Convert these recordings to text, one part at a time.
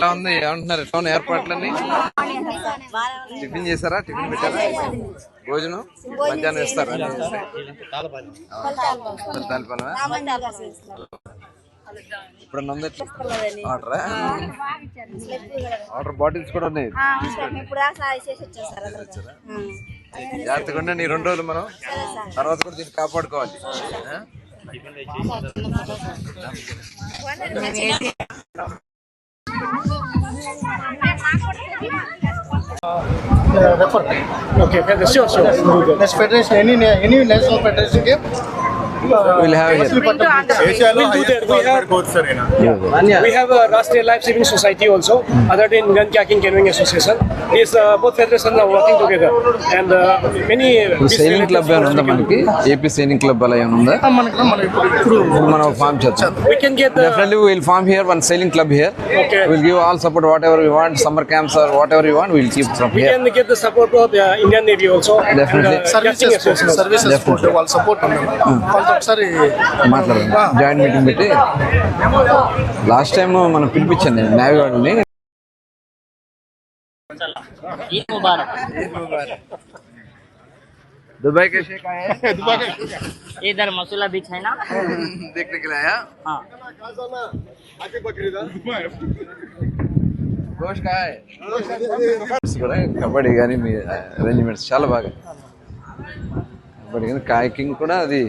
ఎలా ఉంది? ఏమంటున్నారు? టౌన్ ఏర్పాట్లన్నీ? టిఫిన్ చేశారా? టిఫిన్ పెట్టారా? భోజనం? మధ్యాహ్నం ఇస్తారా తాలిపాలమా ఇప్పుడు ఆర్డర్? ఆర్డరా బాటిల్స్ కూడా ఉన్నాయి. జాగ్రత్తగా ఉండండి. ఈ రెండు రోజులు మనం తర్వాత కూడా దీన్ని కాపాడుకోవాలి. Refer. Okay, sure, sure. Next federation, any any national federation game We'll have here. ఏషియాలో highest government coach sir ఈయన. We have a Rashtriya Life Saving Society also, other than Gun Kayaking Canoeing Association. These uh, both federations are working together, and uh, many. ఇప్పుడు signing club ఏమైనా ఉందా మనకి AP signing club అలా ఏమైనా ఉందా మనకి మన ఇప్పుడు ఇప్పుడు ఇప్పుడు మనం ఫామ్ చేద్దాం We can get the. Definitely, we will form here one sailing club here. Okay. We'll give all support, whatever we want, summer camps or whatever you want, we'll keep from We here. can get the support of the Indian Navy also. Definitely. And, uh, services Yachting Association. Services Definitely. వాళ్ళ support ఉంది వాళ్ళతో ఒకసారి మాట్లాడదాం joint meeting పెట్టి last time మనం పిలిపించాను నేను navy వాళ్ళని ईद मुबारक దుబాయ్ के शेख आए हैं इधर मसूला बीच है ना देखने के लिए आया हाँ గోష్ का है కూడా కబడ్డీ కానీ మీ అరేంజ్మెంట్స్ చాలా బాగా కబడ్డీ కానీ కాయకింగ్ కూడా అది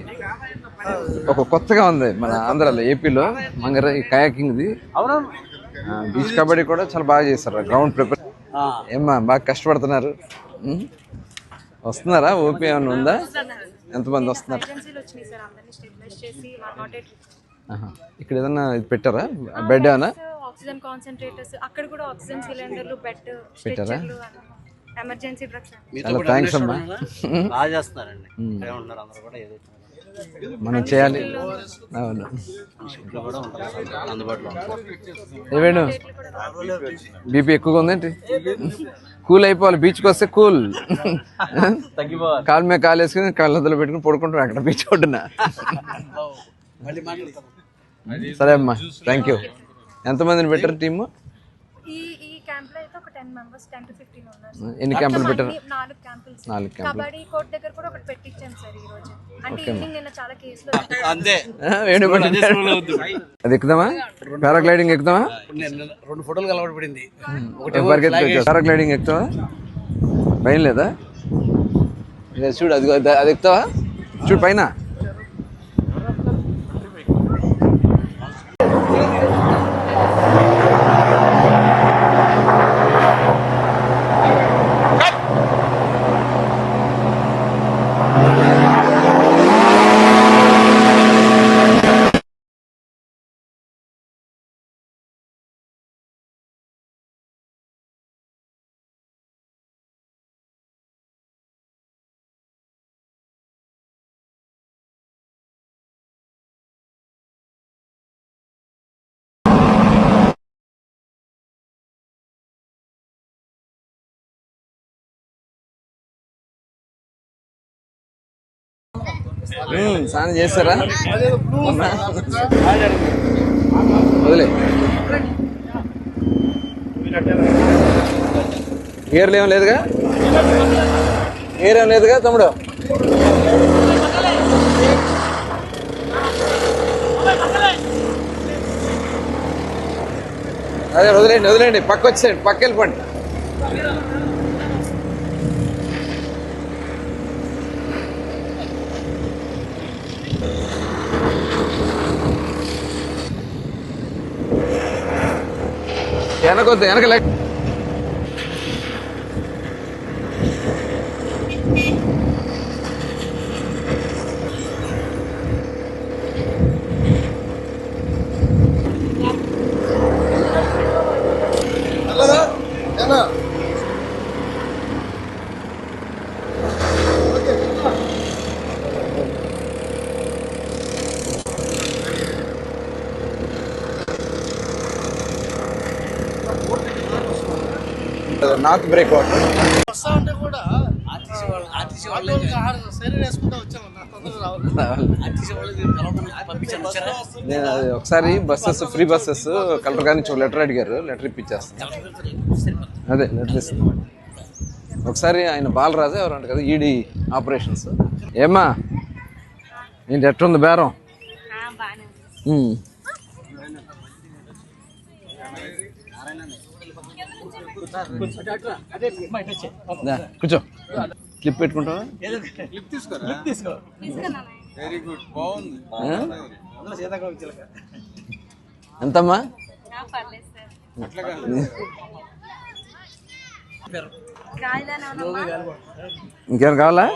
ఒక కొత్తగా ఉంది మన ఆంధ్రాలో ఏపీలో. మంగర కాయకింగ్ది. బీచ్ కబడ్డీ కూడా చాలా బాగా చేస్తారు. గ్రౌండ్ ప్రిపేర్ ఏమ్మా బాగా కష్టపడుతున్నారు? వస్తున్నారా? ఓపీ ఏమైనా ఉందా? ఎంతమంది వస్తున్నారు. ఇక్కడ ఏదన్నా ఇది పెట్టారా? బెడ్ ఏమన్నా ఆక్సిజన్ కాన్సన్ట్రేటర్స్ అక్కడ కూడా ఆక్సిజన్ సిలిండర్లు బెడ్ పెట్టారా? ఎమర్జెన్సీ డ్రగ్స్ థ్యాంక్స్ అమ్మా బాగా చేస్తున్నారండి అందరూ కూడా ఏదైతే మనం చేయాలి. అవును. ఏవేణు బీపీ ఎక్కువగా ఉందేంటి? కూల్ అయిపోవాలి బీచ్కి వస్తే కూల్. కాలు మీద కాలు వేసుకుని కళ్ళతో పెట్టుకుని పడుకుంటాం అక్కడ బీచ్ ఒడ్డున. సరే అమ్మా థ్యాంక్ యూ ఎంతమందిని పెట్టారు టీము ఈ ఈ క్యాంప్లో అయితే ఒక ten members ten to fifteen ఉన్నారు ఎన్ని క్యాంపులు పెట్టారు? నాలుగు క్యాంపులు నాలుగు క్యాంపులు కబడ్డీ కోర్ట్ దగ్గర కూడా ఒకటి పెట్టించాం సార్ ఈ రోజు. అంటే ఈవినింగ్ నిన్న చాలా కేసులు అంతే. ఆ, వేణు పట్టించాడు. అది ఎక్కుదామా? పారాగ్లైడింగ్ ఎక్కుదామా? రెండు ఫోటోలు కలవడబడింది పారాగ్లైడింగ్ ఎక్కుతావా? భయం లేదా? ఇదే చూడు అది అది ఎక్కుతావా? చూడు పైన. స్నానం చేస్తారా? వదిలే. గేర్లు ఏం లేదుగా? గేర్ ఏం లేదుగా తమ్ముడు? అదే వదిలేండి వదిలేండి పక్క వచ్చేయండి పక్క వెళ్ళిపోండి. వెనకొద్దు వెనక నార్త్ బ్రేక్ వాటర్. వస్తా ఉంటే కూడా ఆర్టీసీ వాళ్ళు ఆర్టీసీ వాళ్ళు సైరన్ వేసుకుంటా వచ్చామన్నా తొందరగా నేను అది ఒకసారి బస్సెస్ ఫ్రీ బస్సెస్ కలెక్టర్ గారి నుంచి లెటర్ అడిగారు లెటర్ ఇప్పించేస్తాను అదే లెటర్ ఇస్తాను ఒకసారి ఆయన బాలరాజు ఎవరు అంట కదా ఈడీ ఆపరేషన్స్. ఏమ్మా ఏంటి ఎట్టుంది బేరం? కూర్చో. క్లిప్ పెట్టుకుంటావా? వెరీ గుడ్ బాగుంది. ఆ? ఎంతమ్మా? పర్లేదు సార్. రాజధాని ఇంకేం కావాలా?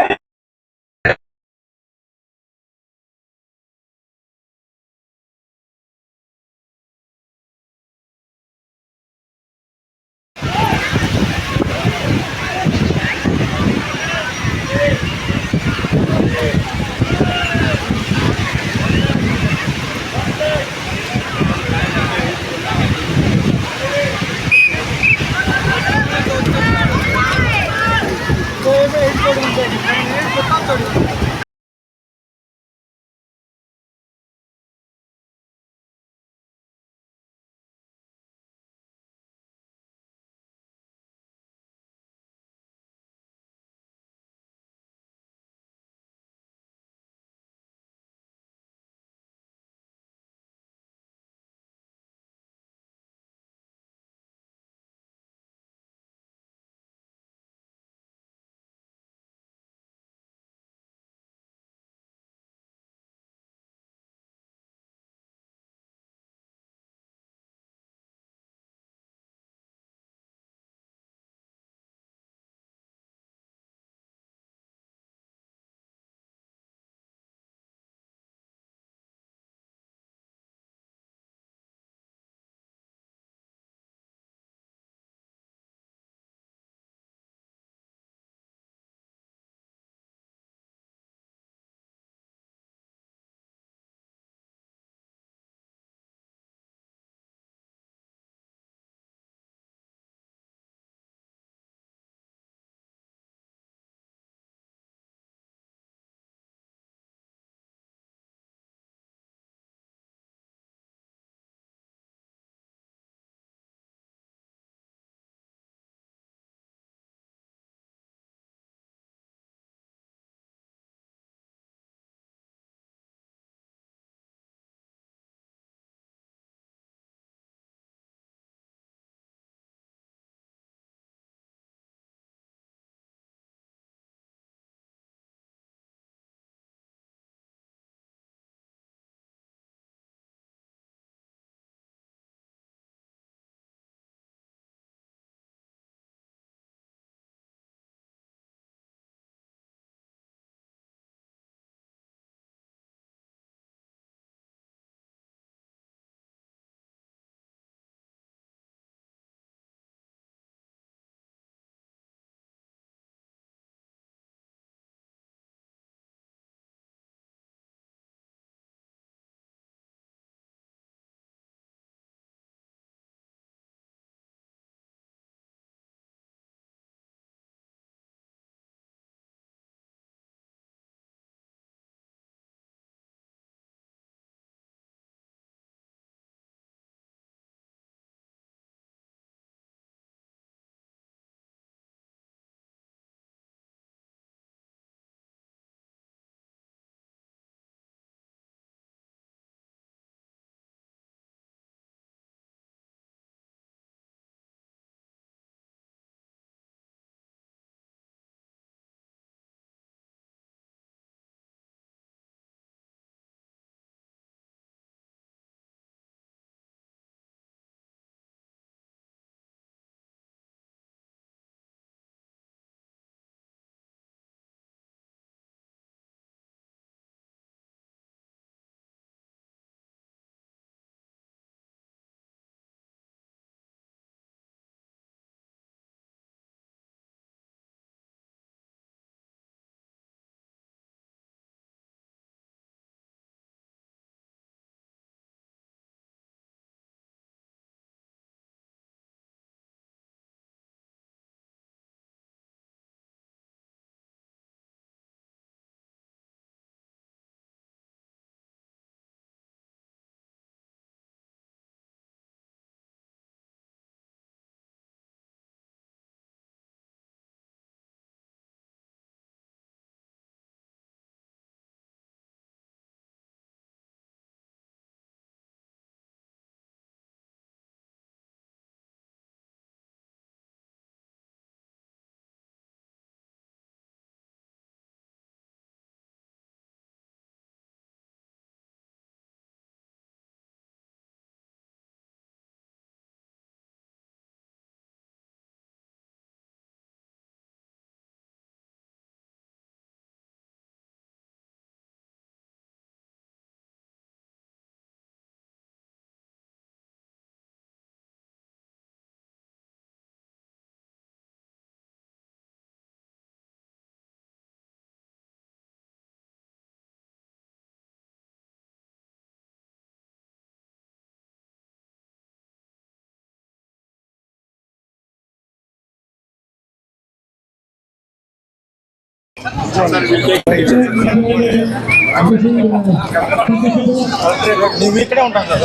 నువ్వు ఇక్కడే ఉంటాను సార్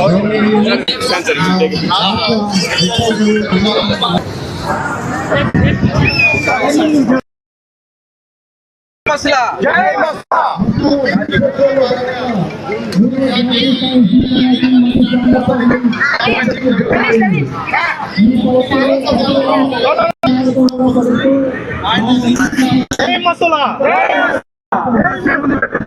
Jungle.